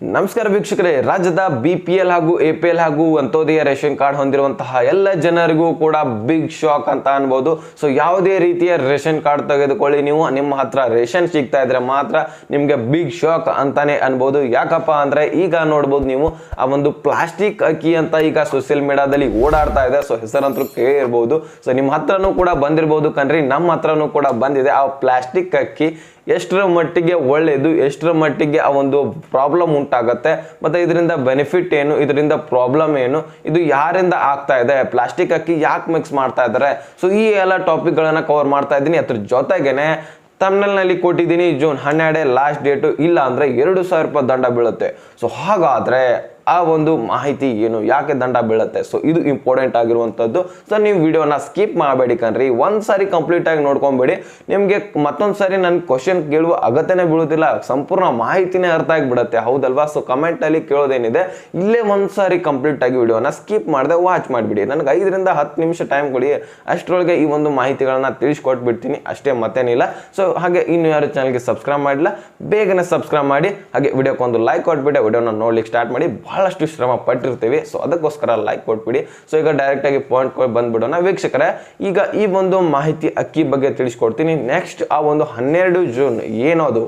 ನಮಸ್ಕಾರ ವೀಕ್ಷಕರೇ. ರಾಜ್ಯದ ಬಿ ಪಿ ಎಲ್ ಹಾಗೂ ಎ ಪಿ ಎಲ್ ಹಾಗೂ ಅಂತೋದಯ ರೇಷನ್ ಕಾರ್ಡ್ ಹೊಂದಿರುವಂತಹ ಎಲ್ಲ ಜನರಿಗೂ ಕೂಡ ಬಿಗ್ ಶಾಕ್ ಅಂತ ಅನ್ಬೋದು. ಸೊ ಯಾವುದೇ ರೀತಿಯ ರೇಷನ್ ಕಾರ್ಡ್ ತೆಗೆದುಕೊಳ್ಳಿ. ನೀವು ನಿಮ್ಮ ಹತ್ರ ರೇಷನ್ ಸಿಗ್ತಾ ಇದ್ರೆ ಮಾತ್ರ ನಿಮಗೆ ಬಿಗ್ ಶಾಕ್ ಅಂತಾನೆ ಅನ್ಬೋದು. ಯಾಕಪ್ಪ ಅಂದ್ರೆ ಈಗ ನೋಡ್ಬೋದು ನೀವು, ಆ ಒಂದು ಪ್ಲಾಸ್ಟಿಕ್ ಅಕ್ಕಿ ಅಂತ ಈಗ ಸೋಷಿಯಲ್ ಮೀಡಿಯಾದಲ್ಲಿ ಓಡಾಡ್ತಾ ಇದೆ. ಸೊ ಹೆಸರಂತೂ ಕೇಳಿರ್ಬೋದು. ಸೊ ನಿಮ್ಮ ಹತ್ರನೂ ಕೂಡ ಬಂದಿರ್ಬೋದು ಕಣ್ರಿ. ನಮ್ಮ ಹತ್ರನೂ ಕೂಡ ಬಂದಿದೆ. ಆ ಪ್ಲಾಸ್ಟಿಕ್ ಅಕ್ಕಿ ಎಷ್ಟರ ಮಟ್ಟಿಗೆ ಒಳ್ಳೆಯದು ಎಷ್ಟರ ಮಟ್ಟಿಗೆ ಆ ಒಂದು ಪ್ರಾಬ್ಲಮ್ ಉಂಟಾಗುತ್ತೆ, ಮತ್ತು ಇದರಿಂದ ಬೆನಿಫಿಟ್ ಏನು, ಇದರಿಂದ ಪ್ರಾಬ್ಲಮ್ ಏನು, ಇದು ಯಾರಿಂದ ಆಗ್ತಾ ಇದೆ ಪ್ಲಾಸ್ಟಿಕ್ ಅಕ್ಕಿ ಯಾಕೆ ಮಿಕ್ಸ್ ಮಾಡ್ತಾ ಇದ್ದಾರೆ ಸೊ ಈ ಎಲ್ಲ ಟಾಪಿಕ್ಗಳನ್ನು ಕವರ್ ಮಾಡ್ತಾ ಇದ್ದೀನಿ. ಅದ್ರ ಜೊತೆಗೇನೆ ತಮ್ನಲ್ಲಿ ಕೊಟ್ಟಿದ್ದೀನಿ ಜೂನ್ ಹನ್ನೆರಡೇ ಲಾಸ್ಟ್ ಡೇಟು ಇಲ್ಲ ಅಂದರೆ ಎರಡು ಸಾವಿರ ರೂಪಾಯಿ ದಂಡ ಬೀಳುತ್ತೆ. ಸೊ ಹಾಗಾದ್ರೆ ಆ ಒಂದು ಮಾಹಿತಿ ಏನು, ಯಾಕೆ ದಂಡ ಬೀಳುತ್ತೆ? ಸೊ ಇದು ಇಂಪಾರ್ಟೆಂಟ್ ಆಗಿರುವಂಥದ್ದು ಸೊ ನೀವು ವಿಡಿಯೋನ ಸ್ಕಿಪ್ ಮಾಡಬೇಡಿ ಕಣ್ರಿ. ಒಂದು ಸಾರಿ ಕಂಪ್ಲೀಟ್ ಆಗಿ ನೋಡ್ಕೊಂಬೇಡಿ. ನಿಮಗೆ ಮತ್ತೊಂದು ಸಾರಿ ನನ್ನ ಕ್ವಶನ್ ಕೇಳುವ ಅಗತ್ಯನೇ ಬೀಳೋದಿಲ್ಲ. ಸಂಪೂರ್ಣ ಮಾಹಿತಿನೇ ಅರ್ಥ ಆಗಿಬಿಡುತ್ತೆ. ಹೌದಲ್ವಾ? ಸೊ ಕಮೆಂಟಲ್ಲಿ ಕೇಳೋದೇನಿದೆ. ಇಲ್ಲೇ ಒಂದು ಸಾರಿ ಕಂಪ್ಲೀಟ್ ಆಗಿ ವಿಡಿಯೋನ ಸ್ಕಿಪ್ ಮಾಡದೆ ವಾಚ್ ಮಾಡಿಬಿಡಿ. ನನಗೆ ಐದರಿಂದ ಹತ್ತು ನಿಮಿಷ ಟೈಮ್ ಕೊಡಿ. ಅಷ್ಟರೊಳಗೆ ಈ ಒಂದು ಮಾಹಿತಿಗಳನ್ನ ತಿಳಿಸ್ಕೊಟ್ಬಿಡ್ತೀನಿ. ಅಷ್ಟೇ ಮತ್ತೇನಿಲ್ಲ. ಸೊ ಹಾಗೆ ಇನ್ನು ಯಾರು ಚಾನಲ್ಗೆ ಸಬ್ಸ್ಕ್ರೈಬ್ ಮಾಡಿಲ್ಲ, ಬೇಗನೆ ಸಬ್ಸ್ಕ್ರೈಬ್ ಮಾಡಿ. ಹಾಗೆ ವಿಡಿಯೋಕ್ಕೆ ಒಂದು ಲೈಕ್ ಕೊಟ್ಬಿಟ್ಟು ವಿಡಿಯೋನ ನೋಡ್ಲಿಕ್ಕೆ ಸ್ಟಾರ್ಟ್ ಮಾಡಿ. ಬಹಳಷ್ಟು ಶ್ರಮ ಪಟ್ಟಿರ್ತೀವಿ. ಸೊ ಅದಕ್ಕೋಸ್ಕರ ಲೈಕ್ ಕೊಟ್ಬಿಡಿ. ಸೊ ಈಗ ಡೈರೆಕ್ಟ್ ಆಗಿ ಪಾಯಿಂಟ್ ಬಂದ್ಬಿಡೋಣ. ವೀಕ್ಷಕರೇ, ಈಗ ಈ ಒಂದು ಮಾಹಿತಿ ಅಕ್ಕಿ ಬಗ್ಗೆ ತಿಳಿಸ್ಕೊಡ್ತೀನಿ. ನೆಕ್ಸ್ಟ್ ಆ ಒಂದು ಹನ್ನೆರಡು ಜೂನ್ ಏನೋದು?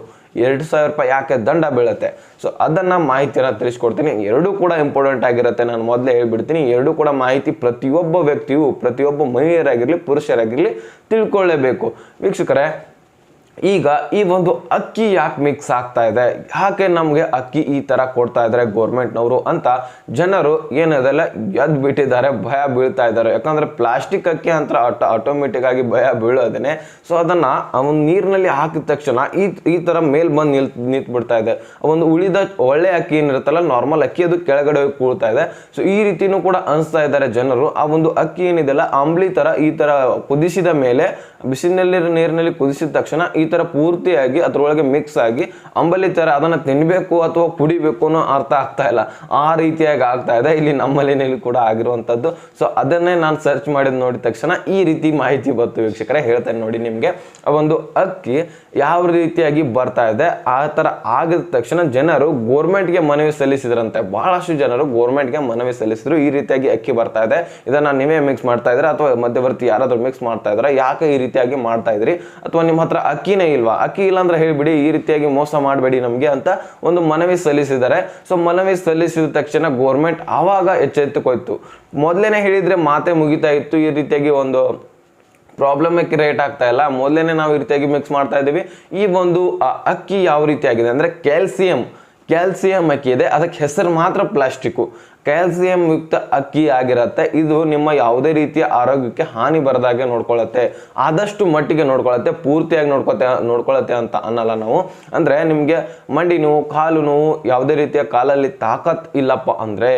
ಎರಡು ಸಾವಿರ ರೂಪಾಯಿ ಯಾಕೆ ದಂಡ ಬೀಳುತ್ತೆ? ಸೊ ಅದನ್ನು ಮಾಹಿತಿನ ತಿಳಿಸ್ಕೊಡ್ತೀನಿ. ಎರಡೂ ಕೂಡ ಇಂಪಾರ್ಟೆಂಟ್ ಆಗಿರುತ್ತೆ. ನಾನು ಮೊದಲೇ ಹೇಳ್ಬಿಡ್ತೀನಿ. ಎರಡೂ ಕೂಡ ಮಾಹಿತಿ ಪ್ರತಿಯೊಬ್ಬ ವ್ಯಕ್ತಿಯು, ಪ್ರತಿಯೊಬ್ಬ ಮಹಿಳೆಯರಾಗಿರಲಿ, ಪುರುಷರಾಗಿರಲಿ ತಿಳ್ಕೊಳ್ಳೇಬೇಕು ವೀಕ್ಷಕರೇ ಈಗ ಈ ಒಂದು ಅಕ್ಕಿ ಯಾಕೆ ಮಿಕ್ಸ್ ಆಗ್ತಾ ಇದೆ? ಯಾಕೆ ನಮಗೆ ಅಕ್ಕಿ ಈ ಥರ ಕೊಡ್ತಾ ಇದ್ದಾರೆ ಗೋರ್ಮೆಂಟ್ನವರು ಅಂತ ಜನರು ಏನದೆಲ್ಲ ಎದ್ದು ಬಿಟ್ಟಿದ್ದಾರೆ, ಭಯ ಬೀಳ್ತಾ ಇದ್ದಾರೆ. ಯಾಕಂದರೆ ಪ್ಲಾಸ್ಟಿಕ್ ಅಕ್ಕಿ ಅಂತ ಆಟೋ ಆಟೋಮೆಟಿಕ್ಕಾಗಿ ಭಯ ಬೀಳೋದೇ ಸೊ ಅದನ್ನು ಅವನು ನೀರಿನಲ್ಲಿ ಹಾಕಿದ ತಕ್ಷಣ ಈ ಈ ಥರ ಮೇಲ್ ಬಂದು ನಿಲ್ ನಿಂತ್ಬಿಡ್ತಾ ಇದೆ. ಒಂದು ಉಳಿದ ಒಳ್ಳೆ ಅಕ್ಕಿ ಏನಿರುತ್ತಲ್ಲ ನಾರ್ಮಲ್ ಅಕ್ಕಿ ಅದು ಕೆಳಗಡೆ ಕೂಳ್ತಾ ಇದೆ. ಸೊ ಈ ರೀತಿಯೂ ಕೂಡ ಅನಿಸ್ತಾ ಇದ್ದಾರೆ ಜನರು. ಆ ಒಂದು ಅಕ್ಕಿ ಏನಿದೆಲ್ಲ ಅಂಬ್ಲಿ ಥರ ಈ ಥರ ಕುದಿಸಿದ ಮೇಲೆ ಬಿಸಿಲಿನಲ್ಲಿರೋ ನೀರಿನಲ್ಲಿ ಕುದಿಸಿದ ತಕ್ಷಣ ಈ ತರ ಪೂರ್ತಿಯಾಗಿ, ಅದರೊಳಗೆ ಮಿಕ್ಸ್ ಆಗಿ ಅಂಬಲಿ ತರ ಅದನ್ನ ತಿನ್ಬೇಕು ಅಥವಾ ಕುಡಿಬೇಕು ಅನ್ನೋ ಅರ್ಥ ಆಗ್ತಾ ಇಲ್ಲ. ಆ ರೀತಿಯಾಗಿ ಆಗ್ತಾ ಇದೆ. ಇಲ್ಲಿ ನಮ್ಮಲ್ಲಿನಲ್ಲಿ ಕೂಡ ಆಗಿರುವಂತದ್ದು ಸೊ ಅದನ್ನೇ ನಾನು ಸರ್ಚ್ ಮಾಡಿದ ನೋಡಿದ ತಕ್ಷಣ ಈ ರೀತಿ ಮಾಹಿತಿ ಬಂತು ವೀಕ್ಷಕರೇ. ಹೇಳ್ತೇನೆ ನೋಡಿ ನಿಮ್ಗೆ. ಒಂದು ಅಕ್ಕಿ ಯಾವ ರೀತಿಯಾಗಿ ಬರ್ತಾ ಇದೆ, ಆ ತರ ಆಗಿದ ತಕ್ಷಣ ಜನರು ಗೋರ್ಮೆಂಟ್ಗೆ ಮನವಿ ಸಲ್ಲಿಸಿದ್ರಂತೆ. ಬಹಳಷ್ಟು ಜನರು ಗೋರ್ಮೆಂಟ್ಗೆ ಮನವಿ ಸಲ್ಲಿಸಿದ್ರು. ಈ ರೀತಿಯಾಗಿ ಅಕ್ಕಿ ಬರ್ತಾ ಇದೆ. ಇದನ್ನ ನೀವೇ ಮಿಕ್ಸ್ ಮಾಡ್ತಾ ಇದ್ರೆ ಅಥವಾ ಮಧ್ಯವರ್ತಿ ಯಾರಾದ್ರೂ ಮಿಕ್ಸ್ ಮಾಡ್ತಾ ಇದ್ರೆ ಯಾಕೆ ಈ ರೀತಿಯಾಗಿ ಮಾಡ್ತಾ ಇದ್ರಿ ಅಥವಾ ನಿಮ್ಮ ಹತ್ರ ಅಕ್ಕಿನೇ ಇಲ್ವಾ? ಅಕ್ಕಿ ಇಲ್ಲ ಅಂದ್ರೆ ಹೇಳ್ಬಿಡಿ ಈ ರೀತಿಯಾಗಿ ಮೋಸ ಮಾಡಬೇಡಿ ನಮಗೆ ಅಂತ ಒಂದು ಮನವಿ ಸಲ್ಲಿಸಿದ್ದಾರೆ. ಸೊ ಮನವಿ ಸಲ್ಲಿಸಿದ ತಕ್ಷಣ ಗೋರ್ಮೆಂಟ್ ಆವಾಗ ಎಚ್ಚೆತ್ತುಕೊಯ್ತು ಮೊದಲೇನೆ ಹೇಳಿದ್ರೆ ಮಾತೆ ಮುಗಿತಾ ಇತ್ತು, ಈ ರೀತಿಯಾಗಿ ಒಂದು ಪ್ರಾಬ್ಲಮ್ ಕ್ರಿಯೇಟ್ ಆಗ್ತಾ ಇಲ್ಲ. ಮೊದಲೇನೆ ನಾವು ಈ ರೀತಿಯಾಗಿ ಮಿಕ್ಸ್ ಮಾಡ್ತಾ ಇದ್ದೀವಿ. ಈ ಒಂದು ಅಕ್ಕಿ ಯಾವ ರೀತಿಯಾಗಿದೆ? ಅಂದ್ರೆ ಕ್ಯಾಲ್ಸಿಯಂ ಕ್ಯಾಲ್ಸಿಯಂ ಅಕ್ಕಿ ಇದೆ. ಅದಕ್ಕೆ ಹೆಸರು ಮಾತ್ರ ಪ್ಲಾಸ್ಟಿಕ್ಕು. ಕ್ಯಾಲ್ಸಿಯಂ ಯುಕ್ತ ಅಕ್ಕಿ ಆಗಿರುತ್ತೆ. ಇದು ನಿಮ್ಮ ಯಾವುದೇ ರೀತಿಯ ಆರೋಗ್ಯಕ್ಕೆ ಹಾನಿ ಬರದಾಗೆ ನೋಡ್ಕೊಳ್ಳುತ್ತೆ ಆದಷ್ಟು ಮಟ್ಟಿಗೆ ನೋಡ್ಕೊಳತ್ತೆ. ಪೂರ್ತಿಯಾಗಿ ನೋಡ್ಕೊತೆ, ನೋಡ್ಕೊಳತ್ತೆ ಅಂತ ಅನ್ನಲ್ಲ ನಾವು. ಅಂದರೆ ನಿಮಗೆ ಮಂಡಿ ನೋವು, ಕಾಲು ನೋವು ಯಾವುದೇ ರೀತಿಯ ಕಾಲಲ್ಲಿ ತಾಕತ್ ಇಲ್ಲಪ್ಪ ಅಂದ್ರೆ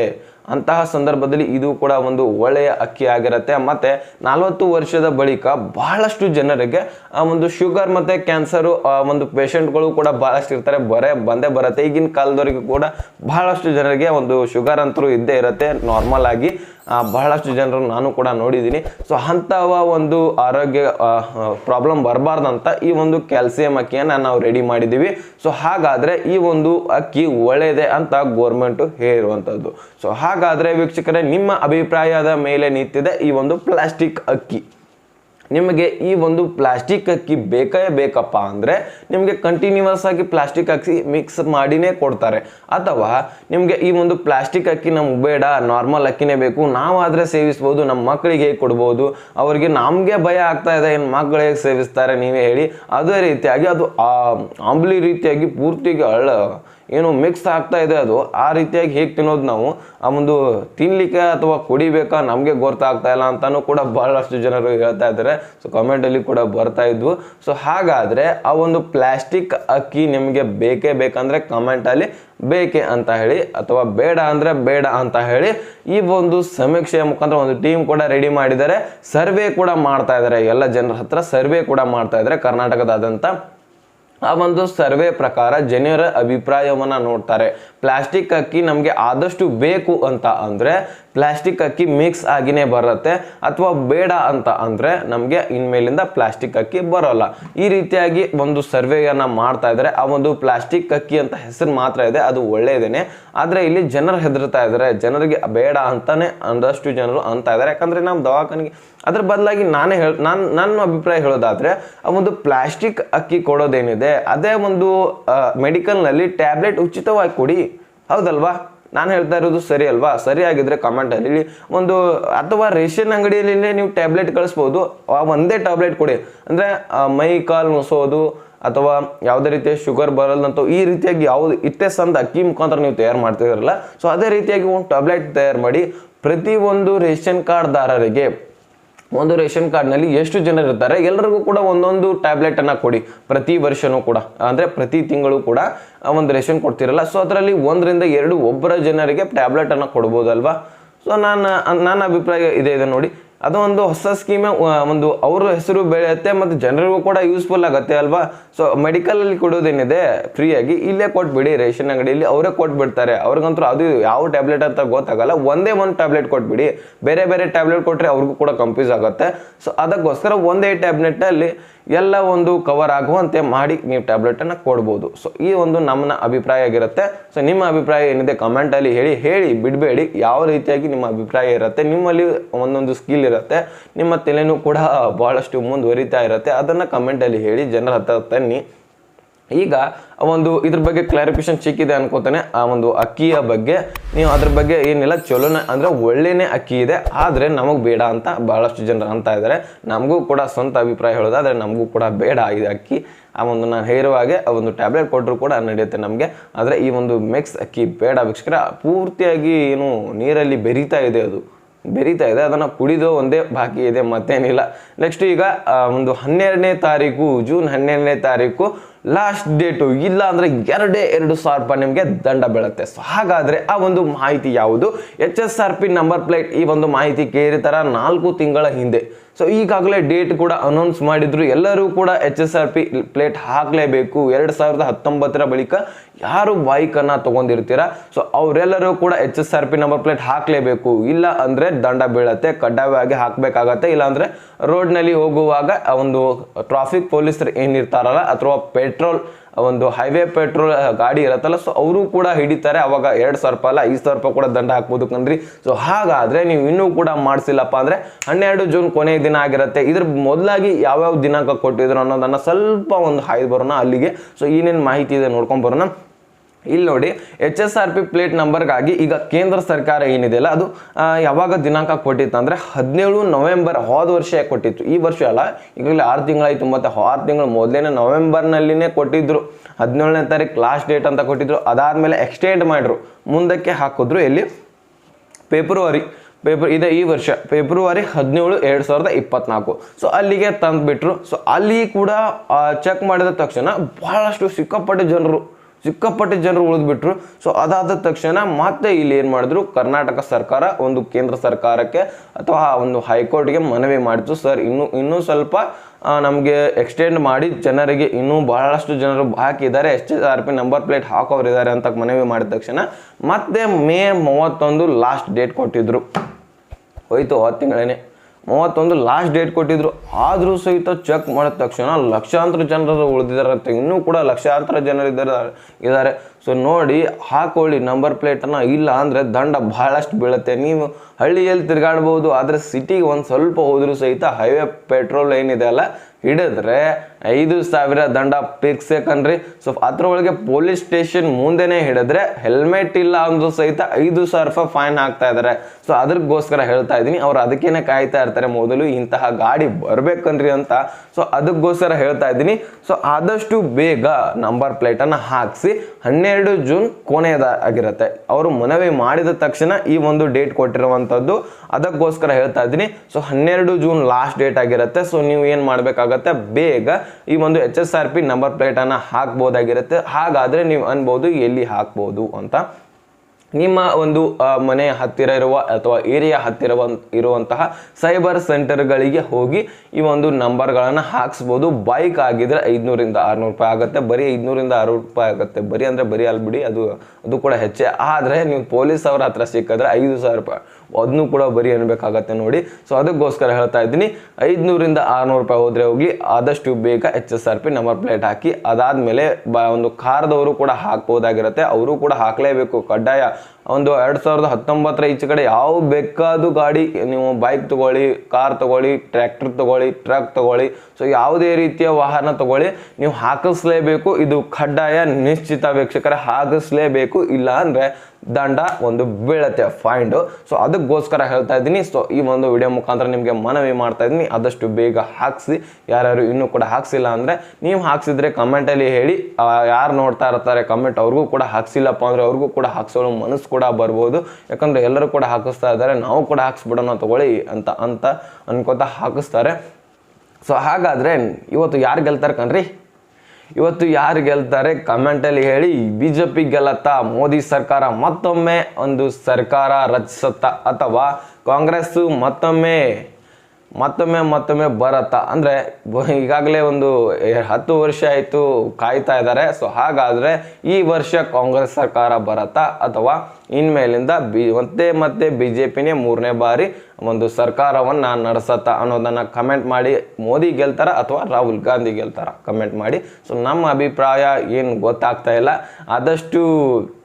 ಅಂತಹ ಸಂದರ್ಭದಲ್ಲಿ ಇದು ಕೂಡ ಒಂದು ಒಳ್ಳೆಯ ಅಕ್ಕಿ ಆಗಿರುತ್ತೆ. ಮತ್ತೆ ನಲವತ್ತು ವರ್ಷದ ಬಳಿಕ ಬಹಳಷ್ಟು ಜನರಿಗೆ, ಆ, ಒಂದು ಶುಗರ್ ಮತ್ತೆ ಕ್ಯಾನ್ಸರ್ ಒಂದು ಪೇಷಂಟ್ಗಳು ಕೂಡ ಬಹಳಷ್ಟು ಇರ್ತಾರೆ. ಬರೇ, ಬಂದೇ ಬರುತ್ತೆ. ಈಗಿನ ಕಾಲದವರೆಗೂ ಕೂಡ ಬಹಳಷ್ಟು ಜನರಿಗೆ ಒಂದು ಶುಗರ್ ಅಂತರೂ ಇದ್ದೇ ಇರುತ್ತೆ. ನಾರ್ಮಲ್ ಆಗಿ ಬಹಳಷ್ಟು ಜನರು ನಾನು ಕೂಡ ನೋಡಿದ್ದೀನಿ. ಸೊ ಅಂಥವ ಒಂದು ಆರೋಗ್ಯ ಪ್ರಾಬ್ಲಮ್ ಬರಬಾರ್ದಂತ ಈ ಒಂದು ಕ್ಯಾಲ್ಸಿಯಂ ಅಕ್ಕಿಯನ್ನು ನಾವು ರೆಡಿ ಮಾಡಿದ್ದೀವಿ. ಸೊ ಹಾಗಾದರೆ ಈ ಒಂದು ಅಕ್ಕಿ ಒಳ್ಳೆಯದೇ ಅಂತ ಗೋರ್ಮೆಂಟು ಹೇಳಿರುವಂಥದ್ದು ಸೊ ಹಾಗಾದರೆ ವೀಕ್ಷಕರೇ, ನಿಮ್ಮ ಅಭಿಪ್ರಾಯದ ಮೇಲೆ ನಿಂತಿದೆ ಈ ಒಂದು ಪ್ಲಾಸ್ಟಿಕ್ ಅಕ್ಕಿ. ನಿಮಗೆ ಈ ಒಂದು ಪ್ಲಾಸ್ಟಿಕ್ ಅಕ್ಕಿ ಬೇಕೇ ಬೇಕಪ್ಪ ಅಂದರೆ ನಿಮಗೆ ಕಂಟಿನ್ಯೂಸ್ ಆಗಿ ಪ್ಲಾಸ್ಟಿಕ್ ಅಕ್ಕಿ ಮಿಕ್ಸ್ ಮಾಡಿನೇ ಕೊಡ್ತಾರೆ. ಅಥವಾ ನಿಮಗೆ ಈ ಒಂದು ಪ್ಲಾಸ್ಟಿಕ್ ಅಕ್ಕಿ ನಮ್ಗೆ ಬೇಡ ನಾರ್ಮಲ್ ಅಕ್ಕಿನೇ ಬೇಕು, ನಾವಾದರೆ ಸೇವಿಸ್ಬೋದು ನಮ್ಮ ಮಕ್ಕಳಿಗೆ ಕೊಡ್ಬೋದು, ಅವರಿಗೆ ನಮಗೆ ಭಯ ಆಗ್ತಾ ಇದೆ, ಏನು ಮಕ್ಕಳಿಗೆ ಸೇವಿಸ್ತಾರೆ ನೀವೇ ಹೇಳಿ, ಅದೇ ರೀತಿಯಾಗಿ ಅದು ಆಂಬ್ಲಿ ರೀತಿಯಾಗಿ ಪೂರ್ತಿಗೆ ಹಳ್ಳ ಏನು ಮಿಕ್ಸ್ ಆಗ್ತಾ ಇದೆ ಅದು. ಆ ರೀತಿಯಾಗಿ ಹೇಗೆ ತಿನ್ನೋದು ನಾವು, ಆ ಒಂದು ತಿನ್ನಲಿಕ್ಕೆ ಅಥವಾ ಕುಡಿಬೇಕಾ ನಮಗೆ ಗೊತ್ತಾಗ್ತಾ ಇಲ್ಲ ಅಂತಲೂ ಕೂಡ ಬಹಳಷ್ಟು ಜನರು ಹೇಳ್ತಾ ಇದ್ದಾರೆ. ಸೊ ಕಮೆಂಟಲ್ಲಿ ಕೂಡ ಬರ್ತಾ ಇದ್ವು. ಸೊ ಹಾಗಾದ್ರೆ ಆ ಒಂದು ಪ್ಲಾಸ್ಟಿಕ್ ಅಕ್ಕಿ ನಿಮಗೆ ಬೇಕೇ ಬೇಕಂದ್ರೆ ಕಮೆಂಟಲ್ಲಿ ಬೇಕೆ ಅಂತ ಹೇಳಿ ಅಥವಾ ಬೇಡ ಅಂದ್ರೆ ಬೇಡ ಅಂತ ಹೇಳಿ ಈ ಒಂದು ಸಮೀಕ್ಷೆಯ ಮುಖಾಂತರ ಒಂದು ಟೀಮ್ ಕೂಡ ರೆಡಿ ಮಾಡಿದ್ದಾರೆ. ಸರ್ವೆ ಕೂಡ ಮಾಡ್ತಾ ಇದ್ದಾರೆ. ಎಲ್ಲ ಜನರ ಹತ್ರ ಸರ್ವೆ ಕೂಡ ಮಾಡ್ತಾ ಇದ್ದಾರೆ ಕರ್ನಾಟಕದಾದ್ಯಂತ. ಆ ಒಂದು ಸರ್ವೆ ಪ್ರಕಾರ ಜನರ ಅಭಿಪ್ರಾಯವನ್ನು ನೋಡ್ತಾರೆ. ಪ್ಲಾಸ್ಟಿಕ್ ಅಕ್ಕಿ ನಮಗೆ ಆದಷ್ಟು ಬೇಕು ಅಂತ ಅಂದ್ರೆ ಪ್ಲಾಸ್ಟಿಕ್ ಅಕ್ಕಿ ಮಿಕ್ಸ್ ಆಗಿನೇ ಬರುತ್ತೆ ಅಥವಾ ಬೇಡ ಅಂತ ಅಂದರೆ ನಮಗೆ ಇನ್ಮೇಲಿಂದ ಪ್ಲಾಸ್ಟಿಕ್ ಅಕ್ಕಿ ಬರೋಲ್ಲ. ಈ ರೀತಿಯಾಗಿ ಒಂದು ಸರ್ವೆಯನ್ನು ಮಾಡ್ತಾ ಇದ್ದಾರೆ. ಆ ಒಂದು ಪ್ಲಾಸ್ಟಿಕ್ ಅಕ್ಕಿ ಅಂತ ಹೆಸರು ಮಾತ್ರ ಇದೆ. ಅದು ಒಳ್ಳೆಯದೇನೆ ಆದರೆ ಇಲ್ಲಿ ಜನರು ಹೆದರ್ತಾ ಇದ್ದಾರೆ. ಜನರಿಗೆ ಬೇಡ ಅಂತಾನೆ ಅಂದಷ್ಟು ಜನರು ಅಂತ ಇದ್ದಾರೆ. ಯಾಕಂದರೆ ನಮ್ಮ ದವಾಖಾನೆಗೆ ಅದ್ರ ಬದಲಾಗಿ ನಾನೇ ಹೇಳ, ನಾನು, ನನ್ನ ಅಭಿಪ್ರಾಯ ಹೇಳೋದಾದರೆ, ಆ ಒಂದು ಪ್ಲಾಸ್ಟಿಕ್ ಅಕ್ಕಿ ಕೊಡೋದೇನಿದೆ, ಅದೇ ಒಂದು ಮೆಡಿಕಲ್ನಲ್ಲಿ ಟ್ಯಾಬ್ಲೆಟ್ ಉಚಿತವಾಗಿ ಕೊಡಿ. ಹೌದಲ್ವಾ? ನಾನು ಹೇಳ್ತಾ ಇರೋದು ಸರಿ ಅಲ್ವಾ? ಸರಿ ಆಗಿದ್ರೆ ಕಮೆಂಟಲ್ಲಿ ಒಂದು ಅಥವಾ ರೇಷನ್ ಅಂಗಡಿಯಲ್ಲಿ ನೀವು ಟ್ಯಾಬ್ಲೆಟ್ ಕಳಿಸ್ಬೋದು. ಆ ಒಂದೇ ಟ್ಯಾಬ್ಲೆಟ್ ಕೊಡಿ. ಅಂದರೆ ಮೈ ಕಾಲು ನುಸೋದು ಅಥವಾ ಯಾವುದೇ ರೀತಿಯ ಶುಗರ್ ಬರಲ್ಲಂತ ಈ ರೀತಿಯಾಗಿ ಯಾವುದು ಇತ್ತೆ ಸಂದ ಅಕ್ಕಿ ಮುಖಾಂತರ ನೀವು ತಯಾರು ಮಾಡ್ತಿರಲ್ಲ ಸೊ ಅದೇ ರೀತಿಯಾಗಿ ಒಂದು ಟ್ಯಾಬ್ಲೆಟ್ ತಯಾರು ಮಾಡಿ ಪ್ರತಿಯೊಂದು ರೇಷನ್ ಕಾರ್ಡ್ದಾರರಿಗೆ ಒಂದು ರೇಷನ್ ಕಾರ್ಡ್ನಲ್ಲಿ ಎಷ್ಟು ಜನರಿರ್ತಾರೆ ಎಲ್ಲರಿಗೂ ಕೂಡ ಒಂದೊಂದು ಟ್ಯಾಬ್ಲೆಟ್ ಅನ್ನ ಕೊಡಿ. ಪ್ರತಿ ವರ್ಷವೂ ಕೂಡ, ಅಂದ್ರೆ ಪ್ರತಿ ತಿಂಗಳು ಕೂಡ ಒಂದು ರೇಷನ್ ಕೊಡ್ತಿರಲ್ಲ. ಸೊ ಅದರಲ್ಲಿ ಒಂದರಿಂದ ಎರಡು ಒಬ್ಬರ ಜನರಿಗೆ ಟ್ಯಾಬ್ಲೆಟ್ ಅನ್ನ ಕೊಡ್ಬೋದಲ್ವಾ? ಸೊ ನಾನು ನನ್ನ ಅಭಿಪ್ರಾಯ ಇದೆ ಇದೆ ನೋಡಿ. ಅದು ಒಂದು ಹೊಸ ಸ್ಕೀಮ್ ಒಂದು ಅವ್ರ ಹೆಸರು ಬೆಳೆಯುತ್ತೆ ಮತ್ತು ಜನರಿಗೂ ಕೂಡ ಯೂಸ್ಫುಲ್ ಆಗುತ್ತೆ ಅಲ್ವಾ? ಸೊ ಮೆಡಿಕಲಲ್ಲಿ ಕೊಡೋದೇನಿದೆ ಫ್ರೀಯಾಗಿ ಇಲ್ಲೇ ಕೊಟ್ಬಿಡಿ, ರೇಷನ್ ಅಂಗಡಿಯಲ್ಲಿ ಅವರೇ ಕೊಟ್ಬಿಡ್ತಾರೆ. ಅವ್ರಿಗಂತೂ ಅದು ಯಾವ ಟ್ಯಾಬ್ಲೆಟ್ ಅಂತ ಗೊತ್ತಾಗಲ್ಲ. ಒಂದೇ ಒಂದು ಟ್ಯಾಬ್ಲೆಟ್ ಕೊಟ್ಬಿಡಿ. ಬೇರೆ ಬೇರೆ ಟ್ಯಾಬ್ಲೆಟ್ ಕೊಟ್ಟರೆ ಅವ್ರಿಗೂ ಕೂಡ ಕನ್ಫ್ಯೂಸ್ ಆಗುತ್ತೆ. ಸೊ ಅದಕ್ಕೋಸ್ಕರ ಒಂದೇ ಟ್ಯಾಬ್ಲೆಟಲ್ಲಿ ಎಲ್ಲ ಒಂದು ಕವರ್ ಆಗುವಂತೆ ಮಾಡಿ ನೀವು ಟ್ಯಾಬ್ಲೆಟನ್ನು ಕೊಡ್ಬೋದು. ಸೊ ಈ ಒಂದು ನಮ್ಮನ್ನ ಅಭಿಪ್ರಾಯ ಆಗಿರುತ್ತೆ. ಸೊ ನಿಮ್ಮ ಅಭಿಪ್ರಾಯ ಏನಿದೆ ಕಮೆಂಟಲ್ಲಿ ಹೇಳಿ. ಹೇಳಿ, ಬಿಡಬೇಡಿ. ಯಾವ ರೀತಿಯಾಗಿ ನಿಮ್ಮ ಅಭಿಪ್ರಾಯ ಇರುತ್ತೆ, ನಿಮ್ಮಲ್ಲಿ ಒಂದೊಂದು ಸ್ಕಿಲ್ ಇರುತ್ತೆ, ನಿಮ್ಮ ತಲೆನೂ ಕೂಡ ಭಾಳಷ್ಟು ಮುಂದುವರಿತಾ ಇರುತ್ತೆ. ಅದನ್ನು ಕಮೆಂಟಲ್ಲಿ ಹೇಳಿ, ಜನರ ಹತ್ರ ತನ್ನಿ. ಈಗ ಒಂದು ಇದ್ರ ಬಗ್ಗೆ ಕ್ಲಾರಿಫಿಕೇಶನ್ ಸಿಕ್ಕಿದೆ ಅನ್ಕೋತಾನೆ. ಆ ಒಂದು ಅಕ್ಕಿಯ ಬಗ್ಗೆ. ನೀವು ಅದ್ರ ಬಗ್ಗೆ ಏನಿಲ್ಲ, ಚಲೋನೆ, ಅಂದ್ರೆ ಒಳ್ಳೆಯೇ ಅಕ್ಕಿ ಇದೆ. ಆದರೆ ನಮಗೆ ಬೇಡ ಅಂತ ಬಹಳಷ್ಟು ಜನರು ಅಂತ ಇದ್ದಾರೆ ನಮಗೂ ಕೂಡ ಸ್ವಂತ ಅಭಿಪ್ರಾಯ ಹೇಳೋದಾದ್ರೆ ನಮಗೂ ಕೂಡ ಬೇಡ ಇದೆ ಅಕ್ಕಿ. ಆ ಒಂದು ನಾನು ಹೇರುವ ಹಾಗೆ ಆ ಒಂದು ಟ್ಯಾಬ್ಲೆಟ್ ಕೊಟ್ಟರು ಕೂಡ ನಡೆಯುತ್ತೆ ನಮಗೆ. ಆದರೆ ಈ ಒಂದು ಮಿಕ್ಸ್ ಅಕ್ಕಿ ಬೇಡ ವೀಕ್ಷಕರ. ಪೂರ್ತಿಯಾಗಿ ಏನು ನೀರಲ್ಲಿ ಬೆರೀತಾ ಇದೆ ಅದು. ಬೆರೀತಾ ಇದೆ, ಅದನ್ನು ಕುಡಿದು ಒಂದೇ ಬಾಕಿ ಇದೆ ಮತ್ತೇನಿಲ್ಲ. ನೆಕ್ಸ್ಟ್ ಈಗ ಒಂದು ಹನ್ನೆರಡನೇ ತಾರೀಕು, ಜೂನ್ ಹನ್ನೆರಡನೇ ತಾರೀಕು. ಲಾಸ್ಟ್ ಡೇಟು ಇಲ್ಲ ಅಂದ್ರೆ ಎರಡೇ ಎರಡು ಸಾವಿರ ರೂಪಾಯಿ ನಿಮಗೆ ದಂಡ ಬೀಳುತ್ತೆ. ಸೊ ಹಾಗಾದ್ರೆ ಆ ಒಂದು ಮಾಹಿತಿ ಯಾವುದು? H S R P number plate ಈ ಒಂದು ಮಾಹಿತಿ ಕೇರಿತರ ನಾಲ್ಕು ತಿಂಗಳ ಹಿಂದೆ. ಸೊ ಈಗಾಗಲೇ ಡೇಟ್ ಕೂಡ ಅನೌನ್ಸ್ ಮಾಡಿದ್ರು. ಎಲ್ಲರೂ ಕೂಡ H S R P plate ಹಾಕಲೇಬೇಕು. ಎರಡು ಸಾವಿರದ ಹತ್ತೊಂಬತ್ತರ ಬಳಿಕ ಯಾರು ಬೈಕನ್ನು ತಗೊಂಡಿರ್ತೀರಾ? ಸೊ ಅವರೆಲ್ಲರೂ ಕೂಡ H S R P number plate ಹಾಕಲೇಬೇಕು. ಇಲ್ಲ ಅಂದ್ರೆ ದಂಡ ಬೀಳತ್ತೆ ಕಡ್ಡಾಯವಾಗಿ ಹಾಕಬೇಕಾಗತ್ತೆ. ಇಲ್ಲ ಅಂದ್ರೆ ರೋಡ್ನಲ್ಲಿ ಹೋಗುವಾಗ ಒಂದು ಟ್ರಾಫಿಕ್ ಪೊಲೀಸರು ಏನಿರ್ತಾರಲ್ಲ, ಅಥವಾ ಪೆಟ್ರೋಲ್ ಒಂದು ಹೈವೇ ಪೆಟ್ರೋಲ್ ಗಾಡಿ ಇರುತ್ತಲ್ಲ ಸೊ ಅವರು ಕೂಡ ಹಿಡಿತಾರೆ. ಅವಾಗ ಎರಡು ಸಾವಿರ ರೂಪಾಯಿ ಅಲ್ಲ, ಐದು ಸಾವಿರ ರೂಪಾಯಿ ಕೂಡ ದಂಡ ಹಾಕ್ಬೋದು ಕಣ್ರಿ ಸೊ ಹಾಗಾದರೆ ನೀವು ಇನ್ನೂ ಕೂಡ ಮಾಡಿಸಿಲ್ಲಪ್ಪ ಅಂದರೆ ಹನ್ನೆರಡು ಜೂನ್ ಕೊನೆಯ ದಿನ ಆಗಿರುತ್ತೆ. ಇದ್ರ ಮೊದಲಾಗಿ ಯಾವ್ಯಾವ ದಿನಾಂಕ ಕೊಟ್ಟಿದ್ರು ಅನ್ನೋದನ್ನು ಸ್ವಲ್ಪ ಒಂದು ಹಾಯ್ದು ಬರೋಣ ಅಲ್ಲಿಗೆ. ಸೊ ಏನೇನು ಮಾಹಿತಿ ಇದೆ ನೋಡ್ಕೊಂಡು ಬರೋಣ. ಇಲ್ಲಿ ನೋಡಿ H S R P plate ನಂಬರ್ಗಾಗಿ ಈಗ ಕೇಂದ್ರ ಸರ್ಕಾರ ಏನಿದೆಯಲ್ಲ ಅದು ಯಾವಾಗ ದಿನಾಂಕ ಕೊಟ್ಟಿತ್ತು ಅಂದರೆ ಹದಿನೇಳು ನವೆಂಬರ್ ಹೋದ ವರ್ಷ ಕೊಟ್ಟಿತ್ತು. ಈ ವರ್ಷ ಅಲ್ಲ ಈಗಾಗಲೇ ಆರು ತಿಂಗಳಾಯಿತು ಮತ್ತು ಆರು ತಿಂಗಳು ಮೊದಲೇನೇ ನವೆಂಬರ್ನಲ್ಲಿನೇ ಕೊಟ್ಟಿದ್ದರು ಹದಿನೇಳನೇ ತಾರೀಕು ಲಾಸ್ಟ್ ಡೇಟ್ ಅಂತ ಕೊಟ್ಟಿದ್ದರು ಅದಾದಮೇಲೆ ಎಕ್ಸ್ಟೆಂಡ್ ಮಾಡಿದ್ರು. ಮುಂದಕ್ಕೆ ಹಾಕಿದ್ರು ಎಲ್ಲಿ? ಫೆಬ್ರವರಿ ಫೆಬ್ರ ಇದೆ ಈ ವರ್ಷ. ಫೆಬ್ರವರಿ ಹದಿನೇಳು ಎರಡು ಸಾವಿರದ ಇಪ್ಪತ್ನಾಲ್ಕು. ಸೊ ಅಲ್ಲಿಗೆ ತಂದುಬಿಟ್ರು. ಸೊ ಅಲ್ಲಿ ಕೂಡ ಚೆಕ್ ಮಾಡಿದ ತಕ್ಷಣ ಬಹಳಷ್ಟು ಸಿಕ್ಕಾಪಟ್ಟೆ ಜನರು ಸಿಕ್ಕಾಪಟ್ಟೆ ಜನರು ಉಳಿದ್ಬಿಟ್ರು. ಸೊ ಅದಾದ ತಕ್ಷಣ ಮತ್ತೆ ಇಲ್ಲಿ ಏನು ಮಾಡಿದ್ರು? ಕರ್ನಾಟಕ ಸರ್ಕಾರ ಒಂದು ಕೇಂದ್ರ ಸರ್ಕಾರಕ್ಕೆ ಅಥವಾ ಒಂದು ಹೈಕೋರ್ಟ್ಗೆ ಮನವಿ ಮಾಡಿತು. ಸರ್ ಇನ್ನೂ ಇನ್ನೂ ಸ್ವಲ್ಪ ನಮಗೆ ಎಕ್ಸ್ಟೆಂಡ್ ಮಾಡಿ ಜನರಿಗೆ ಇನ್ನೂ ಬಹಳಷ್ಟು ಜನರು ಹಾಕಿದ್ದಾರೆ. S S R P number plate ಹಾಕೋರಿದ್ದಾರೆ ಅಂತ ಮನವಿ ಮಾಡಿದ ತಕ್ಷಣ ಮತ್ತೆ ಮೇ ಮೂವತ್ತೊಂದು ಲಾಸ್ಟ್ ಡೇಟ್ ಕೊಟ್ಟಿದ್ರು. ಹೋಯ್ತು, ಹತ್ತು ತಿಂಗಳೇನೆ. ಮೂವತ್ತೊಂದು ಲಾಸ್ಟ್ ಡೇಟ್ ಕೊಟ್ಟಿದ್ರು. ಆದರೂ ಸಹಿತ ಚೆಕ್ ಮಾಡಿದ ತಕ್ಷಣ ಲಕ್ಷಾಂತರ ಜನರು ಉಳಿದಿದ್ದಾರೆ ಇನ್ನೂ ಕೂಡ ಲಕ್ಷಾಂತರ ಜನರಿದ್ದಾರೆ, ಇದ್ದಾರೆ. ಸೊ ನೋಡಿ, ಹಾಕೊಳ್ಳಿ ನಂಬರ್ ಪ್ಲೇಟನ್ನು ಇಲ್ಲ ಅಂದರೆ ದಂಡ ಭಾಳಷ್ಟು ಬೀಳುತ್ತೆ. ನೀವು ಹಳ್ಳಿಯಲ್ಲಿ ತಿರುಗಾಡ್ಬೋದು, ಆದರೆ ಸಿಟಿಗೆ ಒಂದು ಸ್ವಲ್ಪ ಹೋದರೂ ಸಹಿತ ಹೈವೇ ಪೆಟ್ರೋಲ್ ಏನಿದೆ ಅಲ್ಲ, ಹಿಡಿದ್ರೆ ಐದು ಸಾವಿರ ದಂಡ ಪಿಕ್ಸೇಕನ್ರಿ ಸೊ ಅದ್ರೊಳಗೆ ಪೊಲೀಸ್ ಸ್ಟೇಷನ್ ಮುಂದೆನೆ ಹಿಡಿದ್ರೆ ಹೆಲ್ಮೆಟ್ ಇಲ್ಲ ಅಂದ್ರೂ ಸಹಿತ ಐದು ಸಾವಿರ ರೂಪಾಯಿ ಫೈನ್ ಹಾಕ್ತಾ ಇದ್ದಾರೆ ಸೊ ಅದಕ್ಕೋಸ್ಕರ ಹೇಳ್ತಾ ಇದ್ದೀನಿ. ಅವ್ರು ಅದಕ್ಕೇನೆ ಕಾಯ್ತಾ ಇರ್ತಾರೆ ಮೊದಲು, ಇಂತಹ ಗಾಡಿ ಬರ್ಬೇಕನ್ರಿ ಅಂತ. ಸೊ ಅದಕ್ಕೋಸ್ಕರ ಹೇಳ್ತಾ ಇದ್ದೀನಿ. ಸೊ ಆದಷ್ಟು ಬೇಗ ನಂಬರ್ ಪ್ಲೇಟನ್ನು ಹಾಕಿಸಿ ಹನ್ನೆರಡು ಜೂನ್ ಕೊನೆಯದ ಆಗಿರುತ್ತೆ. ಅವರು ಮನವಿ ಮಾಡಿದ ತಕ್ಷಣ ಈ ಒಂದು ಡೇಟ್ ಕೊಟ್ಟಿರುವಂಥದ್ದು. ಅದಕ್ಕೋಸ್ಕರ ಹೇಳ್ತಾ ಇದ್ದೀನಿ. ಸೊ, ಹನ್ನೆರಡು ಜೂನ್ ಲಾಸ್ಟ್ ಡೇಟ್ ಆಗಿರುತ್ತೆ. ಸೊ, ನೀವು ಏನು ಮಾಡಬೇಕಾಗತ್ತೆ? ಬೇಗ ಈ ಒಂದು H S R P number ಪ್ಲೇಟನ್ನು ಹಾಕ್ಬೋದಾಗಿರುತ್ತೆ. ಹಾಗಾದರೆ ನೀವು ಅನ್ಬೋದು ಎಲ್ಲಿ ಹಾಕ್ಬೋದು ಅಂತ. ನಿಮ್ಮ ಒಂದು ಮನೆಯ ಮನೆ ಹತ್ತಿರ ಇರುವ ಅಥವಾ ಏರಿಯಾ ಹತ್ತಿರ ಇರುವಂತಹ ಸೈಬರ್ ಸೆಂಟರ್ಗಳಿಗೆ ಹೋಗಿ ಈ ಒಂದು ನಂಬರ್ಗಳನ್ನು ಹಾಕ್ಸ್ಬೋದು. ಬೈಕ್ ಆಗಿದ್ರೆ ಐದುನೂರಿಂದ ಆರುನೂರು ರೂಪಾಯಿ ಆಗುತ್ತೆ, ಬರೀ ಐದುನೂರಿಂದ ಆರುನೂರು ರೂಪಾಯಿ ಆಗುತ್ತೆ. ಬರೀ ಅಂದರೆ ಬರೀ ಅಲ್ಲಿ ಬಿಡಿ ಅದು ಅದು ಕೂಡ ಹೆಚ್ಚೆ. ಆದರೆ ನೀವು ಪೊಲೀಸ್ ಅವ್ರ ಹತ್ರ ಸಿಕ್ಕಿದ್ರೆ ಐದು ಸಾವಿರ ರೂಪಾಯಿ. ಅದನ್ನು ಕೂಡ ಬರಿ ಅನ್ಬೇಕಾಗತ್ತೆ ನೋಡಿ. ಸೊ ಅದಕ್ಕೋಸ್ಕರ ಹೇಳ್ತಾ ಇದ್ದೀನಿ, ಐದುನೂರಿಂದ ಆರುನೂರು ರೂಪಾಯಿ ಹೋದರೆ ಹೋಗಿ ಆದಷ್ಟು ಬೇಗ H S R P number plate ಹಾಕಿ, ಅದಾದ್ಮೇಲೆ ಬ ಒಂದು ಕಾರ್ದವರು ಕೂಡ ಹಾಕ್ಬೋದಾಗಿರುತ್ತೆ ಅವರು ಕೂಡ ಹಾಕಲೇಬೇಕು ಕಡ್ಡಾಯ. ಒಂದು ಎರಡು ಸಾವಿರದ ಹತ್ತೊಂಬತ್ತರ ಈಚೆ ಕಡೆ ಯಾವ ಬೇಕಾದ ಗಾಡಿ, ನೀವು ಬೈಕ್ ತಗೊಳ್ಳಿ ಕಾರ್ ತಗೊಳ್ಳಿ ಟ್ರ್ಯಾಕ್ಟರ್ ತಗೊಳ್ಳಿ ಟ್ರಕ್ ತಗೊಳ್ಳಿ ಸೊ ಯಾವುದೇ ರೀತಿಯ ವಾಹನ ತಗೊಳ್ಳಿ, ನೀವು ಹಾಕಿಸ್ಲೇಬೇಕು, ಇದು ಕಡ್ಡಾಯ, ನಿಶ್ಚಿತ ವೀಕ್ಷಕರ ಹಾಕಿಸ್ಲೇಬೇಕು, ಇಲ್ಲ ಅಂದರೆ ದಂಡ ಒಂದು ಬೀಳತ್ತೆ ಫೈಂಡು ಸೊ ಅದಕ್ಕೋಸ್ಕರ ಹೇಳ್ತಾ ಇದ್ದೀನಿ ಸೊ ಈ ಒಂದು ವಿಡಿಯೋ ಮುಖಾಂತರ ನಿಮಗೆ ಮನವಿ ಮಾಡ್ತಾ ಇದ್ದೀನಿ, ಆದಷ್ಟು ಬೇಗ ಹಾಕಿಸಿ, ಯಾರ್ಯಾರು ಇನ್ನೂ ಕೂಡ ಹಾಕ್ಸಿಲ್ಲ ಅಂದರೆ ನೀವು ಹಾಕ್ಸಿದ್ರೆ ಕಮೆಂಟಲ್ಲಿ ಹೇಳಿ ಯಾರು ನೋಡ್ತಾ ಇರ್ತಾರೆ ಕಮೆಂಟ್ ಅವ್ರಿಗೂ ಕೂಡ ಹಾಕ್ಸಿಲ್ಲಪ್ಪ ಅಂದರೆ ಅವ್ರಿಗೂ ಕೂಡ ಹಾಕ್ಸೋಳು ಮನಸ್ಸು ಕೂಡ ಬರ್ಬೋದು. ಯಾಕಂದರೆ ಎಲ್ಲರೂ ಕೂಡ ಹಾಕಿಸ್ತಾ ಇದ್ದಾರೆ. ನಾವು ಕೂಡ ಹಾಕಿಸ್ಬಿಡೋಣ ತಗೊಳ್ಳಿ ಅಂತ ಅಂತ ಅನ್ಕೋತಾ ಹಾಕಿಸ್ತಾರೆ. ಸೊ ಹಾಗಾದರೆ ಇವತ್ತು ಯಾರು ಗೆಲ್ತಾರೆ ಕಣ್ರಿ? ಇವತ್ತು ಯಾರು ಗೆಲ್ತಾರೆ? ಕಮೆಂಟಲ್ಲಿ ಹೇಳಿ. ಬಿ ಜೆ ಪಿ ಗೆಲ್ಲತ್ತಾ? ಮೋದಿ ಸರ್ಕಾರ ಮತ್ತೊಮ್ಮೆ ಒಂದು ಸರ್ಕಾರ ರಚಿಸುತ್ತಾ ಅಥವಾ ಕಾಂಗ್ರೆಸ್ಸು ಮತ್ತೊಮ್ಮೆ ಮತ್ತೊಮ್ಮೆ ಮತ್ತೊಮ್ಮೆ ಬರತ್ತಾ? ಅಂದರೆ ಈಗಾಗಲೇ ಒಂದು ಹತ್ತು ವರ್ಷ ಆಯಿತು ಕಾಯ್ತಾ ಇದ್ದಾರೆ. ಸೊ ಹಾಗಾದರೆ ಈ ವರ್ಷ ಕಾಂಗ್ರೆಸ್ ಸರ್ಕಾರ ಬರತ್ತಾ ಅಥವಾ ಇನ್ಮೇಲಿಂದ ಬಿ, ಮತ್ತೆ ಮತ್ತೆ ಬಿ ಜೆ ಪಿನೇ ಮೂರನೇ ಬಾರಿ ಒಂದು ಸರ್ಕಾರವನ್ನು ನಡೆಸತ್ತ ಅನ್ನೋದನ್ನು ಕಮೆಂಟ್ ಮಾಡಿ ಮೋದಿ ಗೆಲ್ತಾರ ಅಥವಾ ರಾಹುಲ್ ಗಾಂಧಿ ಗೆಲ್ತಾರ? ಕಮೆಂಟ್ ಮಾಡಿ. ಸೊ ನಮ್ಮ ಅಭಿಪ್ರಾಯ ಏನು ಗೊತ್ತಾಗ್ತಾ ಇಲ್ಲ. ಆದಷ್ಟು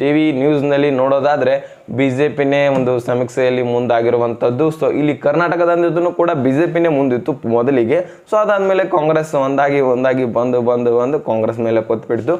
ಟಿ ವಿ ನ್ಯೂಸ್ನಲ್ಲಿ ನೋಡೋದಾದರೆ ಬಿ ಜೆ ಪಿನೇ ಒಂದು ಸಮೀಕ್ಷೆಯಲ್ಲಿ ಮುಂದಾಗಿರುವಂಥದ್ದು. ಸೊ ಇಲ್ಲಿ ಕರ್ನಾಟಕದಂದಿದ್ದೂ ಕೂಡ ಬಿ ಜೆ ಪಿನೇ ಮುಂದಿತ್ತು ಮೊದಲಿಗೆ. ಸೊ ಅದಾದಮೇಲೆ ಕಾಂಗ್ರೆಸ್ ಒಂದಾಗಿ ಒಂದಾಗಿ ಬಂದು ಬಂದು ಬಂದು ಕಾಂಗ್ರೆಸ್ ಮೇಲೆ ಕೊತ್ಬಿಡ್ತು.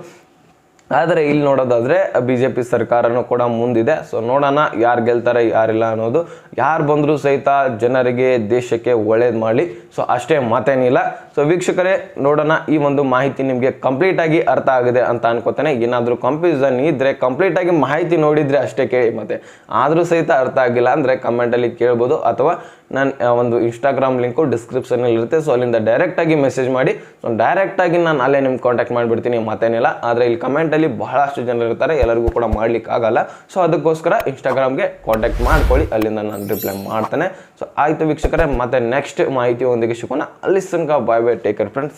ಆದರೆ ಇಲ್ಲಿ ನೋಡೋದಾದ್ರೆ ಬಿ ಜೆ ಪಿ ಸರ್ಕಾರನೂ ಕೂಡ ಮುಂದಿದೆ. ಸೊ ನೋಡೋಣ ಯಾರು ಗೆಲ್ತಾರೆ, ಯಾರಿಲ್ಲ ಅನ್ನೋದು. ಯಾರು ಬಂದರೂ ಸಹಿತ ಜನರಿಗೆ ದೇಶಕ್ಕೆ ಒಳ್ಳೇದು ಮಾಡಲಿ. ಸೊ ಅಷ್ಟೇ ಮತ್ತೇನಿಲ್ಲ ಸೊ ವೀಕ್ಷಕರೇ, ನೋಡೋಣ ಈ ಒಂದು ಮಾಹಿತಿ ನಿಮಗೆ ಕಂಪ್ಲೀಟ್ ಆಗಿ ಅರ್ಥ ಆಗಿದೆ ಅಂತ ಅನ್ಕೋತಾನೆ. ಏನಾದರೂ ಕಂಪ್ಯೂಸನ್ ಇದ್ರೆ ಕಂಪ್ಲೀಟ್ ಆಗಿ ಮಾಹಿತಿ ನೋಡಿದರೆ ಅಷ್ಟೇ ಕೇಳಿ ಮತ್ತೆ. ಆದರೂ ಸಹಿತ ಅರ್ಥ ಆಗಿಲ್ಲ ಅಂದರೆ ಕಮೆಂಟಲ್ಲಿ ಕೇಳ್ಬೋದು ಅಥವಾ ನಾನು ಒಂದು ಇನ್ಸ್ಟಾಗ್ರಾಮ್ ಲಿಂಕು ಡಿಸ್ಕ್ರಿಪ್ಷನಲ್ಲಿ ಇರುತ್ತೆ. ಸೊ ಅಲ್ಲಿಂದ ಡೈರೆಕ್ಟಾಗಿ ಮೆಸೇಜ್ ಮಾಡಿ. ಸೊ ಡೈರೆಕ್ಟಾಗಿ ನಾನು ಅಲ್ಲೇ ನಿಮ್ಗೆ ಕಾಂಟ್ಯಾಕ್ಟ್ ಮಾಡಿಬಿಡ್ತೀನಿ, ಮತ್ತೇನಿಲ್ಲ. ಆದರೆ ಇಲ್ಲಿ ಕಮೆಂಟಲ್ಲಿ ಬಹಳಷ್ಟು ಜನರು ಇರ್ತಾರೆ. ಎಲ್ಲರಿಗೂ ಕೂಡ ಮಾಡ್ಲಿಕ್ಕೆ ಆಗಲ್ಲ ಸೊ ಅದಕ್ಕೋಸ್ಕರ ಇನ್ಸ್ಟಾಗ್ರಾಮ್ಗೆ ಕಾಂಟ್ಯಾಕ್ಟ್ ಮಾಡ್ಕೊಳ್ಳಿ. ಅಲ್ಲಿಂದ ನಾನು ರಿಪ್ಲೈ ಮಾಡ್ತೇನೆ. ಸೊ ಆಯಿತು ವೀಕ್ಷಕರೇ ಮತ್ತೆ ನೆಕ್ಸ್ಟ್ ಮಾಹಿತಿಯೊಂದಿಗೆ ಸಿಗೋಣ. ಅಲ್ಲಿ ತನಕ ಬಾಯ್ ಬೈ ಟೇಕರ್ ಫ್ರೆಂಡ್ಸ್